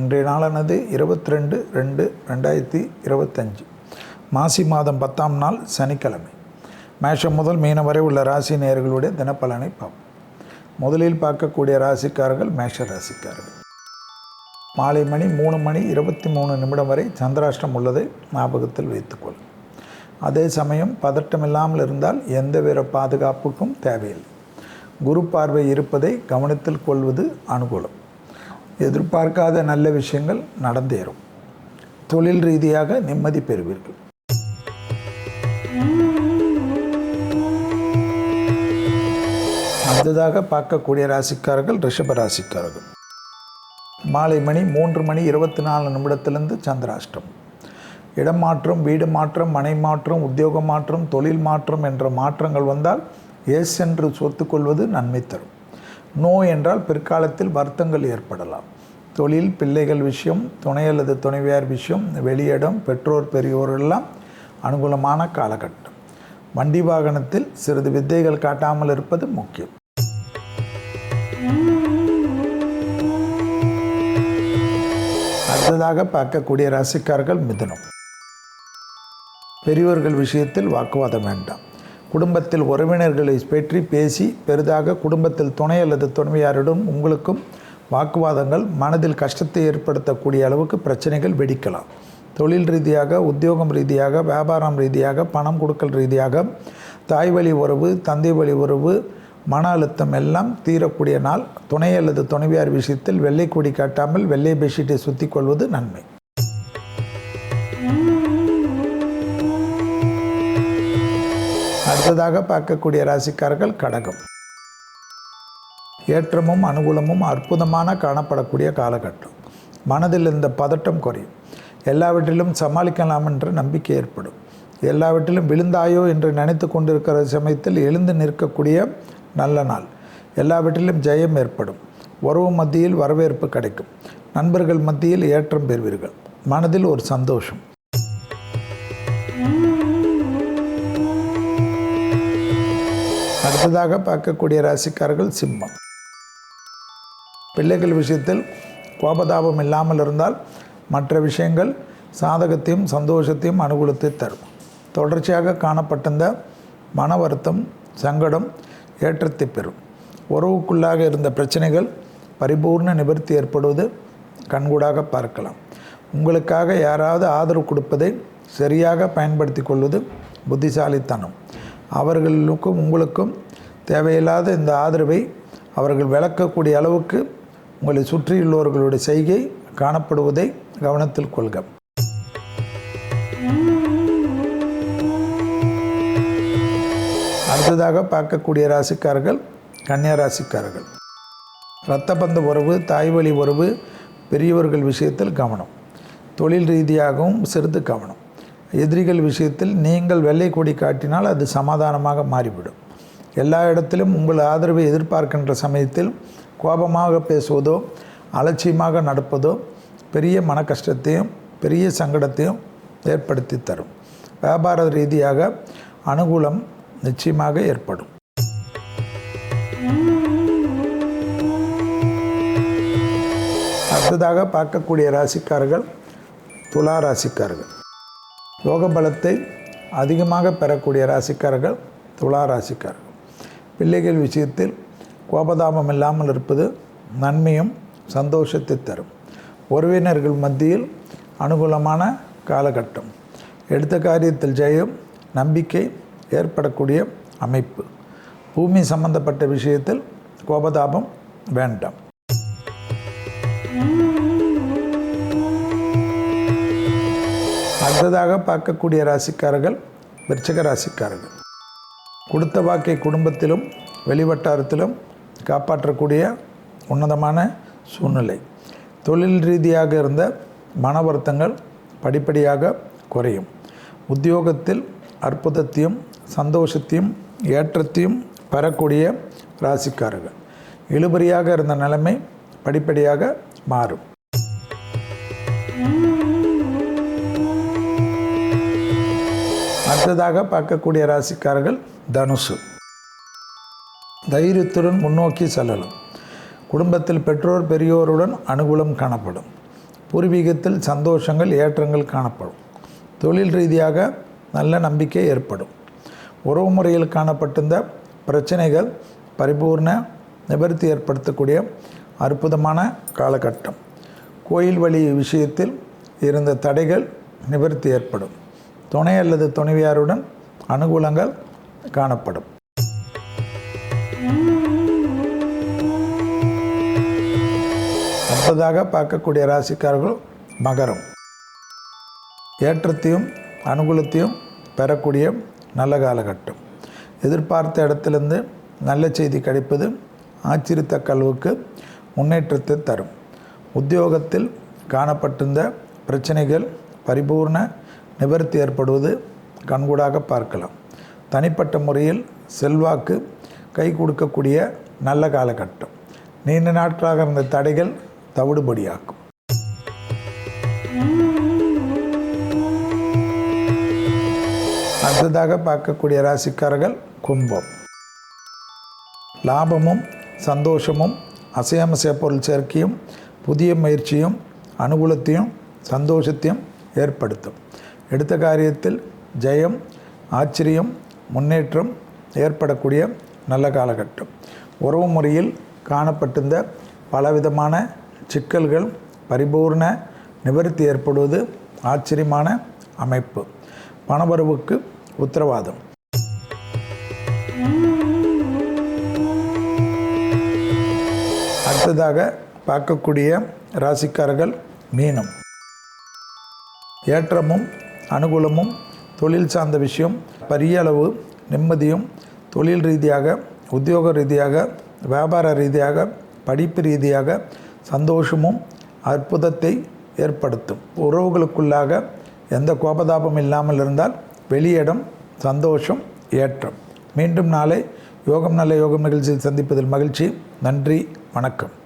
இன்றைய நாளானது இருபத்தி ரெண்டு ரெண்டு ரெண்டாயிரத்தி இருபத்தஞ்சு. மாசி மாதம் பத்தாம் நாள் சனிக்கிழமை. மேஷம் முதல் மீனம் வரை உள்ள ராசி நேயர்களுடைய தினப்பலனை பார்ப்போம். முதலில் பார்க்கக்கூடிய ராசிக்காரர்கள் மேஷ ராசிக்காரர்கள். மாலை மணி மூணு மணி இருபத்தி மூணு நிமிடம் வரை சந்திராஷ்டம் உள்ளதை ஞாபகத்தில் வைத்துக்கொள்ளும் அதே சமயம் பதட்டம் இல்லாமல் இருந்தால் எந்தவித பாதுகாப்புக்கும் தேவையில்லை. குரு பார்வை இருப்பதை கவனத்தில் கொள்வது அனுகூலம். எதிர்பார்க்காத நல்ல விஷயங்கள் நடந்தேறும். தொழில் ரீதியாக நிம்மதி பெறுவீர்கள். அடுத்ததாக பார்க்கக்கூடிய ராசிக்காரர்கள் ரிஷப ராசிக்காரர்கள். மாலை மணி மூன்று மணி இருபத்தி நாலு நிமிடத்திலிருந்து சந்திராஷ்டம். இடம் மாற்றம் வீடு மாற்றம் மனை மாற்றம் உத்தியோக மாற்றம் தொழில் மாற்றம் என்ற மாற்றங்கள் வந்தால் எஸ் என்று சொத்துக்கொள்வது நன்மை தரும். நோய் என்றால் பிற்காலத்தில் வருத்தங்கள் ஏற்படலாம். தொழில் பிள்ளைகள் விஷயம் துணை அல்லது துணைவியார் விஷயம் வெளியிடம் பெற்றோர் பெரியோர் எல்லாம் அனுகூலமான காலகட்டம். வண்டி வாகனத்தில் சிறிது வித்தைகள் காட்டாமல் இருப்பது முக்கியம். அடுத்ததாக பார்க்கக்கூடிய ராசிக்காரர்கள் மிதுனம். பெரியவர்கள் விஷயத்தில் வாக்குவாதம் வேண்டாம். குடும்பத்தில் உறவினர்களை பற்றி பேசி பெரிதாக குடும்பத்தில் துணை அல்லது துணைவியாரிடம் உங்களுக்கும் வாக்குவாதங்கள் மனதில் கஷ்டத்தை ஏற்படுத்தக்கூடிய அளவுக்கு பிரச்சனைகள் வெடிக்கலாம். தொழில் ரீதியாக உத்தியோகம் ரீதியாக வியாபாரம் ரீதியாக பணம் கொடுக்கல் ரீதியாக தாய் வழி உறவு தந்தை வழி உறவு மன அழுத்தம் எல்லாம் தீரக்கூடிய நாள். துணை அல்லது துணைவியார் விஷயத்தில் வெள்ளை கொடி காட்டாமல் வெள்ளை பெட்ஷீட்டை சுற்றி கொள்வது நன்மை. அடுத்ததாக பார்க்கக்கூடிய ராசிக்காரர்கள் கடகம். ஏற்றமும் அனுகூலமும் அற்புதமான காணப்படக்கூடிய காலகட்டம். மனதில் இந்த பதட்டம் குறையும். எல்லாவற்றிலும் சமாளிக்கலாம் என்ற நம்பிக்கை ஏற்படும். எல்லாவற்றிலும் விழுந்தாயோ என்று நினைத்து கொண்டிருக்கிற சமயத்தில் எழுந்து நிற்கக்கூடிய நல்ல நாள். எல்லாவற்றிலும் ஜெயம் ஏற்படும். உறவு மத்தியில் வரவேற்பு கிடைக்கும். நண்பர்கள் மத்தியில் ஏற்றம் பெறுவீர்கள். மனதில் ஒரு சந்தோஷம். அடுத்ததாக பார்க்கக்கூடிய ராசிக்காரர்கள் சிம்மம். பிள்ளைகள் விஷயத்தில் கோபதாபம் இல்லாமல் இருந்தால் மற்ற விஷயங்கள் சாதகத்தையும் சந்தோஷத்தையும் அனுகூலத்தை தரும். தொடர்ச்சியாக காணப்பட்டிருந்த மன வருத்தம் சங்கடம் ஏற்றத்தை பெறும். உறவுக்குள்ளாக இருந்த பிரச்சனைகள் பரிபூர்ண நிவர்த்தி ஏற்படுவது கண்கூடாக பார்க்கலாம். உங்களுக்காக யாராவது ஆதரவு கொடுப்பதை சரியாக பயன்படுத்தி கொள்வது புத்திசாலித்தனம். அவர்களுக்கும் உங்களுக்கும் தேவையில்லாத இந்த ஆதரவை அவர்கள் விளக்கக்கூடிய அளவுக்கு உங்களை சுற்றியுள்ளவர்களுடைய செய்கை காணப்படுவதை கவனத்தில் கொள்க. அடுத்ததாக பார்க்கக்கூடிய ராசிக்காரர்கள் கன்னியா ராசிக்காரர்கள். இரத்தபந்த உறவு தாய்வழி உறவு பெரியவர்கள் விஷயத்தில் கவனம். தொழில் ரீதியாகவும் சிறிது கவனம். எதிரிகள் விஷயத்தில் நீங்கள் வெள்ளை கொடி காட்டினால் அது சமாதானமாக மாறிவிடும். எல்லா இடத்திலும் உங்கள் ஆதரவை எதிர்பார்க்கின்ற சமயத்தில் கோபமாக பேசுவதோ அலட்சியமாக நடப்பதோ பெரிய மன கஷ்டத்தையும் பெரிய சங்கடத்தையும் ஏற்படுத்தி தரும். வியாபார ரீதியாக அனுகூலம் நிச்சயமாக ஏற்படும். அடுத்ததாக பார்க்கக்கூடிய ராசிக்காரர்கள் துலா ராசிக்காரர்கள். யோக பலத்தை அதிகமாக பெறக்கூடிய ராசிக்காரர்கள் துலா ராசிக்காரர்கள். பிள்ளைகள் விஷயத்தில் கோபதாபம் இல்லாமல் இருப்பது நன்மையும் சந்தோஷத்தை தரும். உறவினர்கள் மத்தியில் அனுகூலமான காலகட்டம். எடுத்த காரியத்தில் ஜெயம் நம்பிக்கை ஏற்படக்கூடிய அமைப்பு. பூமி சம்பந்தப்பட்ட விஷயத்தில் கோபதாபம் வேண்டாம். அடுத்ததாக பார்க்கக்கூடிய ராசிக்காரர்கள் விருச்சக ராசிக்காரர்கள். கொடுத்த வாக்கை குடும்பத்திலும் வெளிவட்டாரத்திலும் காப்பாற்றக்கூடிய உன்னதமான சூழ்நிலை. தொழில் ரீதியாக இருந்த மன வருத்தங்கள் படிப்படியாக குறையும். உத்தியோகத்தில் அற்புதத்தையும் சந்தோஷத்தையும் ஏற்றத்தையும் பெறக்கூடிய ராசிக்காரர்கள். இழுபறியாக இருந்த நிலைமை படிப்படியாக மாறும். அடுத்ததாக பார்க்கக்கூடிய ராசிக்காரர்கள் தனுசு. தைரியத்துடன் முன்னோக்கி செல்லலாம். குடும்பத்தில் பெற்றோர் பெரியோருடன் அனுகூலம் காணப்படும். பூர்வீகத்தில் சந்தோஷங்கள் ஏற்றங்கள் காணப்படும். தொழில் ரீதியாக நல்ல நம்பிக்கை ஏற்படும். உறவு முறையில் காணப்பட்டிருந்த பிரச்சனைகள் பரிபூர்ண நிவர்த்தி ஏற்படுத்தக்கூடிய அற்புதமான காலகட்டம். கோயில் வழி விஷயத்தில் இருந்த தடைகள் நிவர்த்தி ஏற்படும். துணை அல்லது துணைவியாருடன் அனுகூலங்கள் காணப்படும். அடுத்ததாக பார்க்கக்கூடிய ராசிக்காரர்கள் மகரம். ஏற்றத்தையும் அனுகூலத்தையும் பெறக்கூடிய நல்ல காலகட்டம். எதிர்பார்த்த இடத்திலிருந்து நல்ல செய்தி கிடைப்பது ஆச்சரியத்தக்க அளவுக்கு முன்னேற்றத்தை தரும். உத்தியோகத்தில் காணப்பட்டிருந்த பிரச்சனைகள் பரிபூர்ண நிவர்த்தி ஏற்படுவது கண்கூடாக பார்க்கலாம். தனிப்பட்ட முறையில் செல்வாக்கு கை கொடுக்கக்கூடிய நல்ல காலகட்டம். நீண்ட நாட்களாக இருந்த தடைகள் தவிடுபடியாக்கும் அடுத்ததாக பார்க்கக்கூடிய ராசிக்காரர்கள் கும்பம். லாபமும் சந்தோஷமும் அசையாமசைய பொருள் சேர்க்கையும் புதிய முயற்சியும் அனுகூலத்தையும் சந்தோஷத்தையும் ஏற்படுத்தும். எடுத்த காரியத்தில் ஜெயம் ஆச்சரியம் முன்னேற்றம் ஏற்படக்கூடிய நல்ல காலகட்டம். உறவு முறையில் காணப்பட்டிருந்த பலவிதமான சிக்கல்கள் பரிபூர்ண நிவர்த்தி ஏற்படுவது ஆச்சரியமான அமைப்பு. பணவரவுக்கு உத்தரவாதம். அடுத்ததாக பார்க்கக்கூடிய ராசிக்காரர்கள் மீனம். ஏற்றமும் அனுகூலமும் தொழில் சார்ந்த விஷயம் பெரிய அளவு நிம்மதியும் தொழில் ரீதியாக உத்தியோக ரீதியாக வியாபார ரீதியாக படிப்பு ரீதியாக சந்தோஷமும் அற்புதத்தை ஏற்படுத்தும். உறவுகளுக்குள்ளாக எந்த கோபதாபம் இல்லாமல் இருந்தால் வெளியிடம் சந்தோஷம் ஏற்றம். மீண்டும் நாளை யோகம் நல்ல யோகம் நிகழ்ச்சியில் சந்திப்பதில் மகிழ்ச்சி. நன்றி வணக்கம்.